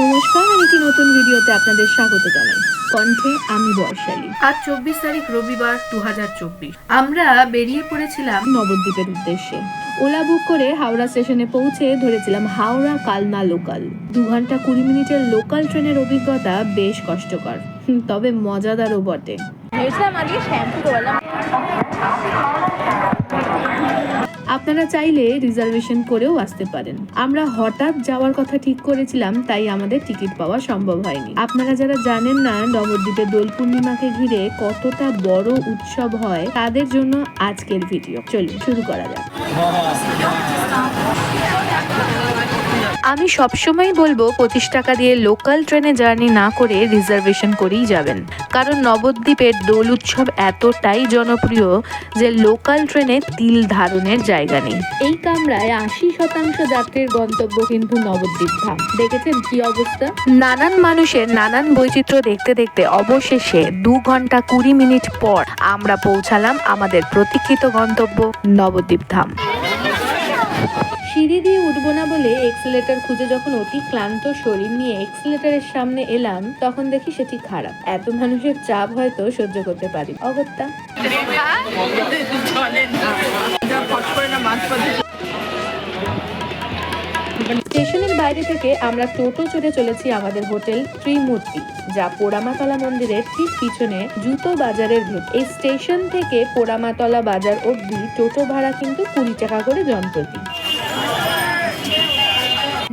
নমস্কার আমি একটি নতুন ভিডিওতে আপনাদের স্বাগত জানাই। কণ্ঠে আমি বর্ষালী। আজ চব্বিশ তারিখ রবিবার দুহাজার চব্বিশ। আমরা বেরিয়ে পড়েছিলাম নবদ্বীপের উদ্দেশ্যে। ওলা বুক করে হাওড়া স্টেশনে পৌঁছে ধরেছিলাম হাওড়া কালনা লোকাল। দু ঘণ্টা কুড়ি মিনিটের লোকাল ট্রেনের অভিজ্ঞতা বেশ কষ্টকর তবে মজাদারও বটে। আপনারা চাইলে রিজার্ভেশন করেও আসতে পারেন। আমরা হঠাৎ যাওয়ার কথা ঠিক করেছিলাম, তাই আমাদের টিকিট পাওয়া সম্ভব হয়নি। আপনারা যারা জানেন না, নবদ্বীপে দোল পূর্ণিমাকে ঘিরে কতটা বড় উৎসব হয়, তাদের জন্য আজকের ভিডিও। চলুন, শুরু করা যাক। আমি সবসময় বলব পঁচিশ টাকা দিয়ে লোকাল ট্রেনে জার্নি না করে রিজার্ভেশন করেই যাবেন। কারণ নবদ্বীপের দোল উৎসব এতটাই জনপ্রিয় যে লোকাল ট্রেনে তিল ধারণের জায়গা নেই। এই কামরায় আশি শতাংশ যাত্রীর গন্তব্য কিন্তু নবদ্বীপ ধাম। দেখেছেন কি অবস্থা? নানান মানুষের নানান বৈচিত্র্য দেখতে দেখতে অবশেষে দু ঘণ্টা কুড়ি মিনিট পর আমরা পৌঁছালাম আমাদের প্রতীক্ষিত গন্তব্য নবদ্বীপ ধাম। সিঁড়ি দিয়ে উঠবো না বলে এক্সেলেটার খুঁজে যখন অতি ক্লান্ত শরীর নিয়ে এক্সেলেটারের সামনে এলাম, তখন দেখি সেটি খারাপ। এত মানুষের চাপ হয়তো সহ্য করতে পারি। অগত্যা। স্টেশনের বাইরে থেকে আমরা টোটো চড়ে চলেছি আমাদের হোটেল ত্রিমূর্তি, যা পোড়ামাতলা মন্দিরের ঠিক পিছনে জুতো বাজারের ভেতর। এই স্টেশন থেকে পোড়ামাতলা বাজার অবধি টোটো ভাড়া কিন্তু কুড়ি টাকা করে জনপ্রতি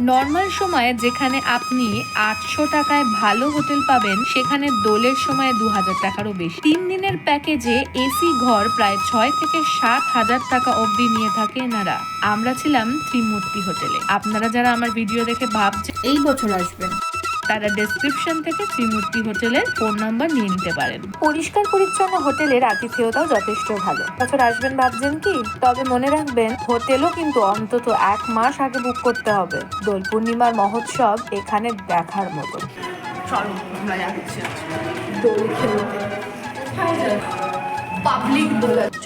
নর্মাল সময়ে যেখানে আপনি আটশো টাকায় ভালো হোটেল পাবেন, সেখানে দোলের সময় দু হাজার টাকারও বেশি। তিন দিনের প্যাকেজে এসি ঘর প্রায় ছয় থেকে সাত হাজার টাকা অবধি নিয়ে থাকে এনারা। আমরা ছিলাম ত্রিমূর্তি হোটেলে। আপনারা যারা আমার ভিডিও দেখে ভাবছেন, এই বছর আসবেন। তারা ডেসক্রিপশন থেকে ত্রিমূর্তি হোটেলের ফোন নাম্বার নিয়ে নিতে পারেন। পরিষ্কার পরিচ্ছন্ন হোটেলের আতিথেয়তাও যথেষ্ট ভালো। বছর আসবেন ভাবছেন কি? তবে মনে রাখবেন হোটেলও কিন্তু অন্তত এক মাস আগে বুক করতে হবে। দোল পূর্ণিমার মহোৎসব এখানে দেখার মতো। চলো আমরা যাচ্ছি দোল খেলতে। পাবলিক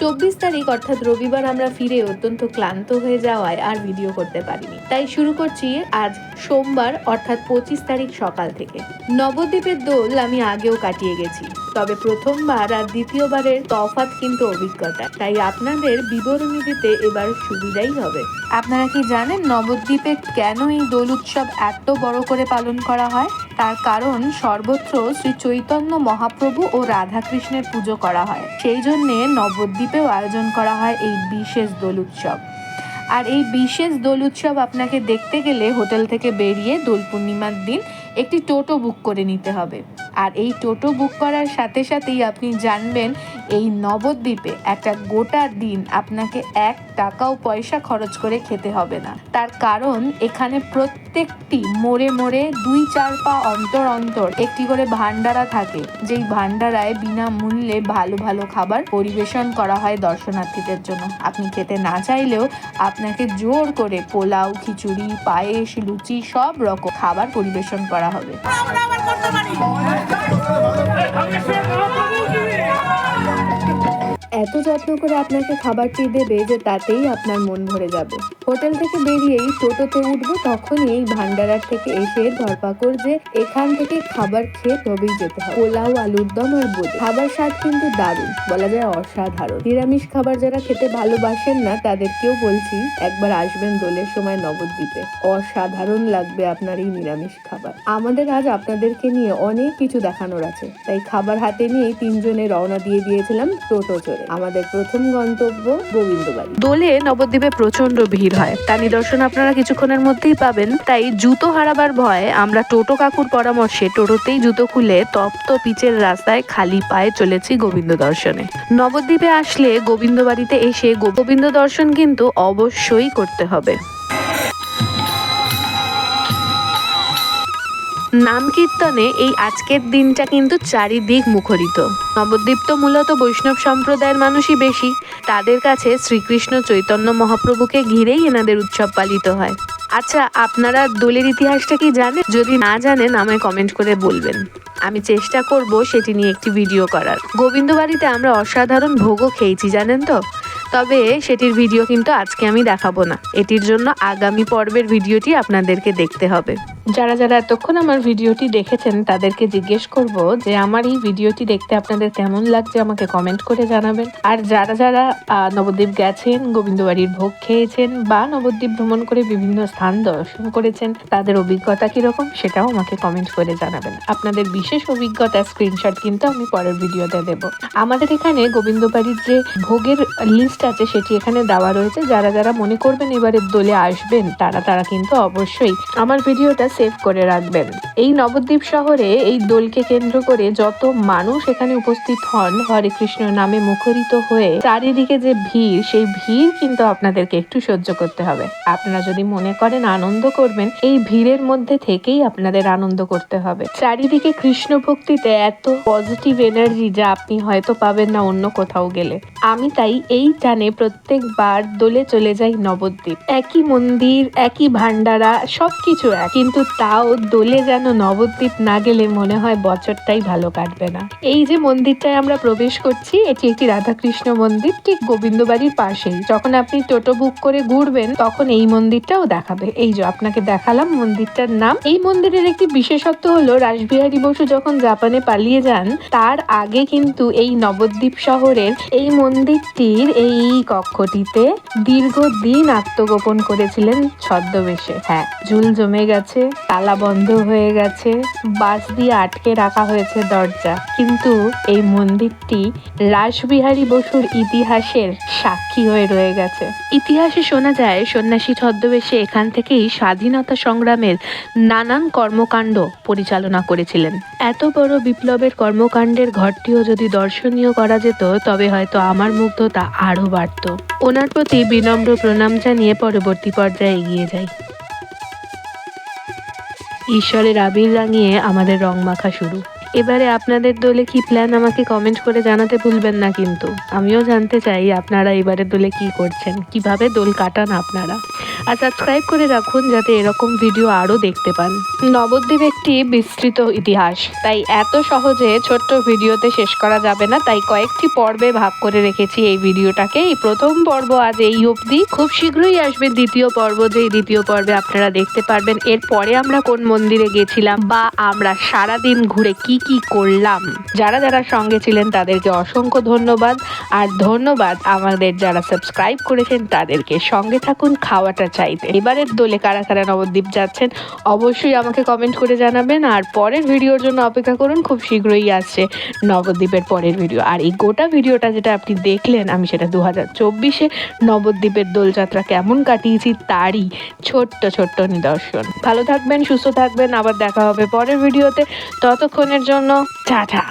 চব্বিশ তারিখ, অর্থাৎ রবিবার, আমরা ফিরে অত্যন্ত ক্লান্ত হয়ে যাওয়ায় আর ভিডিও করতে পারিনি। তাই শুরু করছি আজ সোমবার, অর্থাৎ পঁচিশ তারিখ সকাল থেকে। নবদ্বীপের দোল আমি আগেও কাটিয়ে গেছি, তবে প্রথমবার আর দ্বিতীয়বারের তফাত কিন্তু অভিজ্ঞতা। তাই আপনাদের বিবরণী দিতে এবার সুবিধাই হবে। আপনারা কি জানেন নবদ্বীপে কেন এই দোল উৎসব এত বড় করে পালন করা হয়? তার কারণ সর্বত্র শ্রী চৈতন্য মহাপ্রভু ও রাধাকৃষ্ণের পুজো করা হয়। সেই জন্যে নবদ্বীপেও আয়োজন করা হয় এই বিশেষ দোল উৎসব। আর এই বিশেষ দোল উৎসব আপনাকে দেখতে গেলে হোটেল থেকে বেরিয়ে দোল পূর্ণিমার দিন একটি টোটো বুক করে নিতে হবে। আর এই টোটো বুক করার সাথে সাথেই আপনি জানবেন এই নবদ্বীপে একটা গোটা দিন আপনাকে এক টাকাও পয়সা খরচ করে খেতে হবে না। তার কারণ এখানে প্রত্যেকটি মোড়ে মোড়ে দুই চার পা অন্তর অন্তর একটি করে ভান্ডারা থাকে, যেই ভান্ডারায় বিনামূল্যে ভালো ভালো খাবার পরিবেশন করা হয় দর্শনার্থীদের জন্য। আপনি খেতে না চাইলেও আপনাকে জোর করে পোলাও, খিচুড়ি, পায়েস, লুচি সব রকম খাবার পরিবেশন করা হবে। এত যত্ন করে আপনাকে খাবারটি দেবে যে তাতেই আপনার মন ভরে যাবে? হোটেল থেকে বেরিয়েই টোটোতে উঠবো, তখনই এই ভান্ডারার থেকে এসে ধরপাকড় যে এখান থেকে খাবার খেয়ে তবেই যেতে হবে। পোলাও, আলুর দম আর বোঁদে। খাবার স্বাদ কিন্তু দারুণ, বলা যায় অসাধারণ। নিরামিষ খাবার যারা খেতে ভালোবাসেন না, তাদেরকেও বলছি, একবার আসবেন দোলের সময় নবদ্বীপে। অসাধারণ লাগবে আপনার এই নিরামিষ খাবার। আমাদের আজ আপনাদেরকে নিয়ে অনেক কিছু দেখানোর আছে। তাই খাবার হাতে নিয়ে তিনজনে রওনা দিয়ে দিয়েছিলাম টোটো চড়ে। আমাদের প্রথম গন্তব্য গোবিন্দবাড়ি। দোলে নবদ্বীপে প্রচণ্ড ভিড় হয়। তা নিদর্শন আপনারা কিছুক্ষণের মধ্যেই পাবেন। তাই জুতো হারাবার ভয়ে আমরা টোটো কাকুর পরামর্শে টোটোতেই জুতো খুলে তপ্ত পিচের রাস্তায় খালি পায়ে চলেছি গোবিন্দ দর্শনে। নবদ্বীপে আসলে গোবিন্দবাড়িতে এসে গোবিন্দ দর্শন কিন্তু অবশ্যই করতে হবে। নাম কীর্তনে এই আজকের দিনটা কিন্তু চারিদিক মুখরিত। নবদ্বীপ তো মূলত বৈষ্ণব সম্প্রদায়ের মানুষই বেশি। তাদের কাছে শ্রীকৃষ্ণ চৈতন্য মহাপ্রভুকে ঘিরেই এনাদের উৎসব পালিত হয়। আচ্ছা আপনারা দোলের ইতিহাসটা কি জানেন? যদি না জানেন, আমায় কমেন্ট করে বলবেন। আমি চেষ্টা করব সেটি নিয়ে একটি ভিডিও করার। গোবিন্দ বাড়িতে আমরা অসাধারণ ভোগও খেয়েছি, জানেন তো? তবে সেটির ভিডিও কিন্তু আজকে আমি দেখাবো না। এটির জন্য আগামী পর্বের ভিডিওটি আপনাদেরকে দেখতে হবে। যারা যারা এতক্ষণ আমার ভিডিওটি দেখেছেন, তাদেরকে জিজ্ঞেস করব যে আমার এই ভিডিওটি দেখতে আপনাদের কেমন লাগছে আমাকে কমেন্ট করে জানাবেন। আর যারা যারা নবদ্বীপ গেছেন, গোবিন্দবাড়ির ভোগ খেয়েছেন বা নবদ্বীপ ভ্রমণ করে বিভিন্ন স্থান দর্শন করেছেন, তাদের অভিজ্ঞতা কীরকম সেটাও আমাকে কমেন্ট করে জানাবেন। আপনাদের বিশেষ অভিজ্ঞতা স্ক্রিনশট কিন্তু আমি পরের ভিডিওতে দেব। আমাদের এখানে গোবিন্দবাড়ির যে ভোগের লিস্ট আছে, সেটি এখানে দেওয়া রয়েছে। যারা যারা মনে করবেন এবারে দোলে আসবেন, তারা তারা কিন্তু অবশ্যই আমার ভিডিওটা সেভ করে রাখবেন। এই নবদ্বীপ শহরে এই দোলকে কেন্দ্র করে যত মানুষ এখানে উপস্থিত হন, হরে কৃষ্ণ নামে মুখরিত হয়ে, চারিদিকে যে ভিড়, সেই ভিড় কিন্তু আপনাদেরকে একটু সহ্য করতে হবে। আপনারা যদি মনে করেন আনন্দ করবেন, এই ভিড়ের মধ্যে থেকেই আপনাদের আনন্দ করতে হবে। চারিদিকে কৃষ্ণ ভক্তিতে এত পজিটিভ এনার্জি যা আপনি হয়তো পাবেন না অন্য কোথাও গেলে। আমি তাই এই টানে প্রত্যেকবার দোলে চলে যাই নবদ্বীপ। একই মন্দির, একই ভান্ডারা সবকিছু এক। কিন্তু তাও দোলে যেন নবদ্বীপ না গেলে মনে হয় বছরটাই ভালো কাটবে না। এই যে মন্দিরটায় আমরা প্রবেশ করছি, এটি একটি রাধাকৃষ্ণ মন্দির, ঠিক গোবিন্দবাড়ির পাশেই। যখন আপনি টোটো বুক করে ঘুরবেন, তখন এই মন্দিরটাও দেখাবে। এই যে আপনাকে দেখালাম মন্দিরটার নাম। এই মন্দিরের একটি বিশেষত্ব হলো, রাসবিহারী বসু যখন জাপানে পালিয়ে যান, তার আগে কিন্তু এই নবদ্বীপ শহরের এই মন্দিরটির এই কক্ষটিতে দীর্ঘদিন আত্মগোপন করেছিলেন ছদ্মবেশে। হ্যাঁ ঝুল জমে গেছে, তালা বন্ধ হয়ে গেছে বাস দিয়ে আটকে রাখা হয়েছে দরজা। কিন্তু এই মন্দিরটি রাসবিহারী বসুর ইতিহাসের সাক্ষী হয়ে রয়ে গেছে। ইতিহাসে শোনা যায়, সন্ন্যাসী ছদ্মবেশে এখান থেকেই স্বাধীনতা সংগ্রামের নানান কর্মকাণ্ড পরিচালনা করেছিলেন। এত বড় বিপ্লবের কর্মকাণ্ডের ঘরটিও যদি দর্শনীয় করা যেত, তবে হয়তো আমার মুগ্ধতা আরও বাড়ত। ওনার প্রতি বিনম্র প্রণাম জানিয়ে পরবর্তী পর্যায়ে এগিয়ে যাই ঈশ্বরের আবির রাঙিয়ে আমাদের রং মাখা শুরু। এবারে আপনাদের দলে কি প্ল্যান আমাকে কমেন্ট করে জানাতে ভুলবেন না কিন্তু। আমিও জানতে চাই আপনারা এবারে দলে কি করছেন, কীভাবে দোল কাটান আপনারা। আর সাবস্ক্রাইব করে রাখুন যাতে এরকম ভিডিও আরও দেখতে পান। নবদ্বীপ একটি বিস্তৃত ইতিহাস, তাই এত সহজে ছোট্ট ভিডিওতে শেষ করা যাবে না, তাই কয়েকটি পর্বে ভাগ করে রেখেছি এই ভিডিওটাকে। এই প্রথম পর্ব আজ এই অবধি। খুব শীঘ্রই আসবে দ্বিতীয় পর্ব যে দ্বিতীয় পর্বে আপনারা দেখতে পারবেন। এরপরে আমরা কোন মন্দিরে গেছিলাম বা আমরা সারাদিন ঘুরে কি কি করলাম? যারা যারা সঙ্গে ছিলেন, তাদেরকে অসংখ্য ধন্যবাদ। আর ধন্যবাদ আমাদের যারা সাবস্ক্রাইব করেছেন, তাদেরকে সঙ্গে থাকুন, খাওয়াটা চাইতে। এবারের দোলে কারা কারা নবদ্বীপ যাচ্ছেন, অবশ্যই আমাকে কমেন্ট করে জানাবেন। আর পরের ভিডিওর জন্য অপেক্ষা করুন, খুব শীঘ্রই আসছে নবদ্বীপের পরের ভিডিও। আর এই গোটা ভিডিওটা যেটা আপনি দেখলেন, আমি সেটা দু হাজার চব্বিশে নবদ্বীপের দোলযাত্রা কেমন কাটিয়েছি, তারই ছোট্ট ছোট্ট নিদর্শন। ভালো থাকবেন, সুস্থ থাকবেন। আবার দেখা হবে পরের ভিডিওতে। ততক্ষণের জন্য টাটা